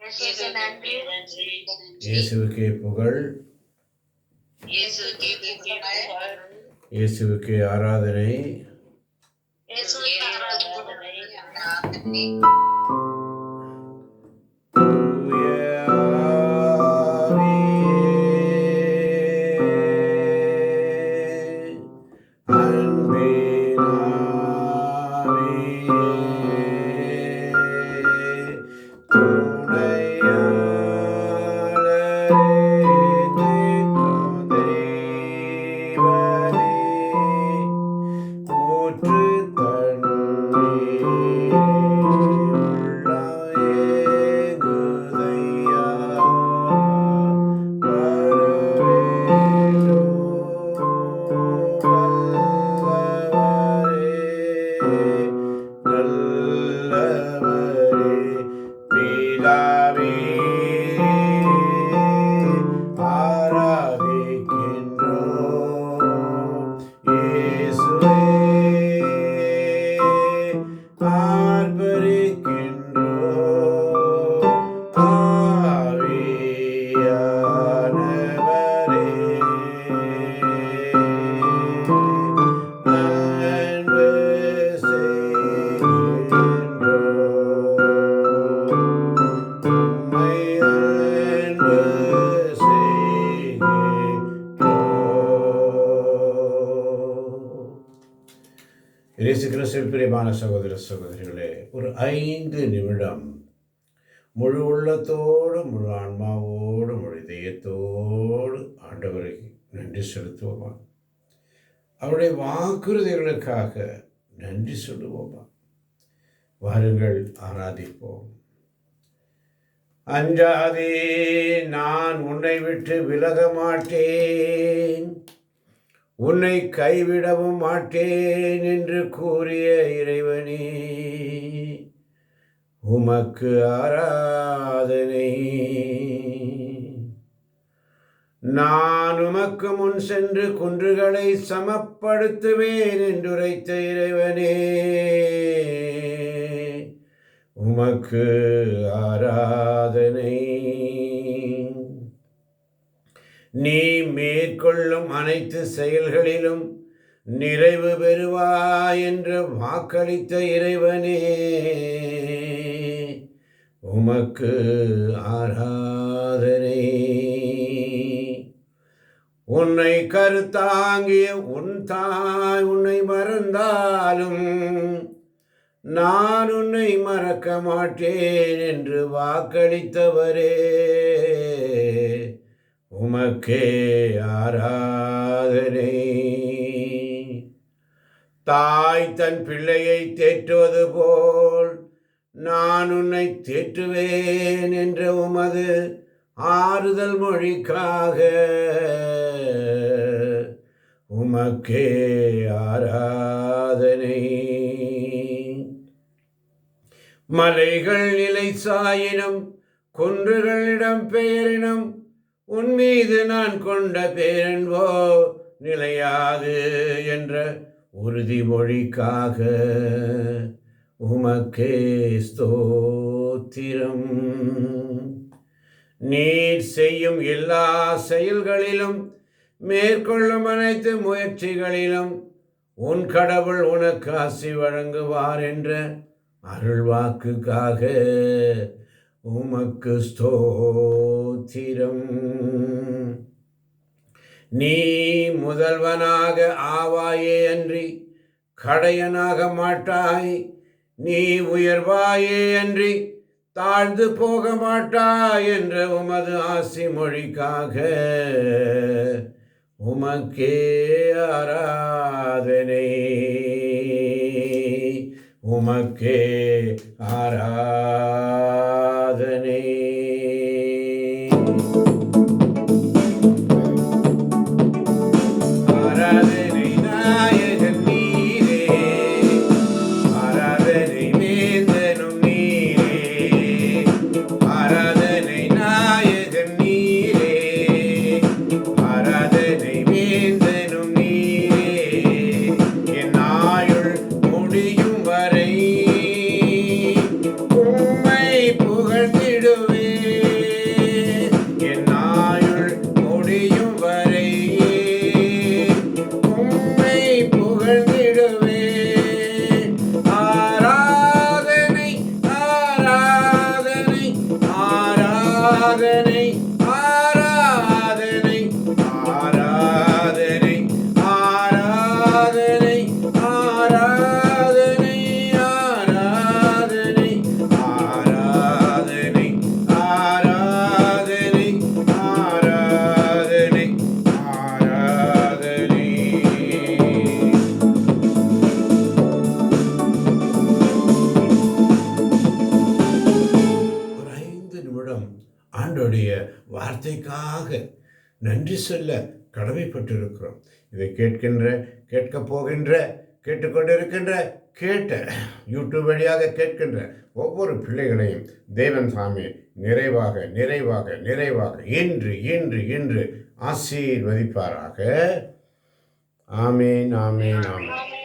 இயேசுவுக்கு நன்றி இயேசுவுக்கே புகழ் இயேசுவுக்கே புகழ் இயேசுவுக்கே ஆராதனை பிரியமான சகோதர சகோதரிகளே ஒரு ஐந்து நிமிடம் முழு உள்ளத்தோடு முழு ஆன்மாவோடு முழு இதயத்தோடு ஆண்டவரை நன்றி செலுத்துவோமா அவருடைய வாக்குறுதிகளுக்காக நன்றி சொல்லுவோமா வாருங்கள் ஆராதிப்போம் அஞ்சாதே நான் உன்னை விட்டு விலக மாட்டேன் உன்னை கைவிடவும் மாட்டேன் என்று கூறிய இறைவனே உமக்கு ஆராதனை. நான் உமக்கு முன் சென்று குன்றுகளை சமப்படுத்துவேன் என்றுரைத்த இறைவனே உமக்கு ஆராதனை. நீ மேற்கொள்ளும் அனைத்து செயல்களிலும் நிறைவு பெறுவாய் என்று வாக்களித்த இறைவனே. உமக்கு ஆராதனை. உன்னை கருத்தாங்கிய உன் தாய் உன்னை மறந்தாலும் நான் உன்னை மறக்க மாட்டேன் என்று வாக்களித்தவரே. உமக்கே ஆராதனை. தாய் தன் பிள்ளையை தேற்றுவது போல் நான் உன்னை தேற்றுவேன் என்ற உமது ஆறுதல் மொழிக்காக உமக்கே ஆராதனை. மலைகள் நிலை சாயினும் குன்றுகளிடம் பெயரினும் உன் மீது நான் கொண்ட பேரன்போ நிலையாது என்ற உறுதிமொழிக்காக உமக்கே ஸ்தோத்திரம். நீர் செய்யும் எல்லா செயல்களிலும் மேற்கொள்ளும் அனைத்து முயற்சிகளிலும் உன் கடவுள் உனக்கு ஆசி வழங்குவார் என்ற அருள்வாக்குக்காக உமக்கு ஸ்தோத்திரம். நீ முதல்வனாக ஆவாயே அன்றி கடையனாக மாட்டாய். நீ உயர்வாயே அன்றி தாழ்ந்து போக மாட்டாய் என்ற உமது ஆசி மொழிக்காக. உமக்கே ஆராதனை. உமக்கே ஆரா ஆராதனை ஆண்டோடைய வார்த்தைக்காக நன்றி சொல்ல கடமைப்பட்டிருக்கிறோம். இதை கேட்கின்ற கேட்கப் போகின்ற கேட்டுக்கொண்டிருக்கின்ற கேட்ட யூடியூப் வழியாக கேட்கின்ற ஒவ்வொரு பிள்ளைகளையும் தேவன் சாமி நிறைவாக நிறைவாக நிறைவாக இன்று இன்று இன்று ஆசீர்வதிப்பாராக. ஆமீன் ஆமீன் ஆமீன்.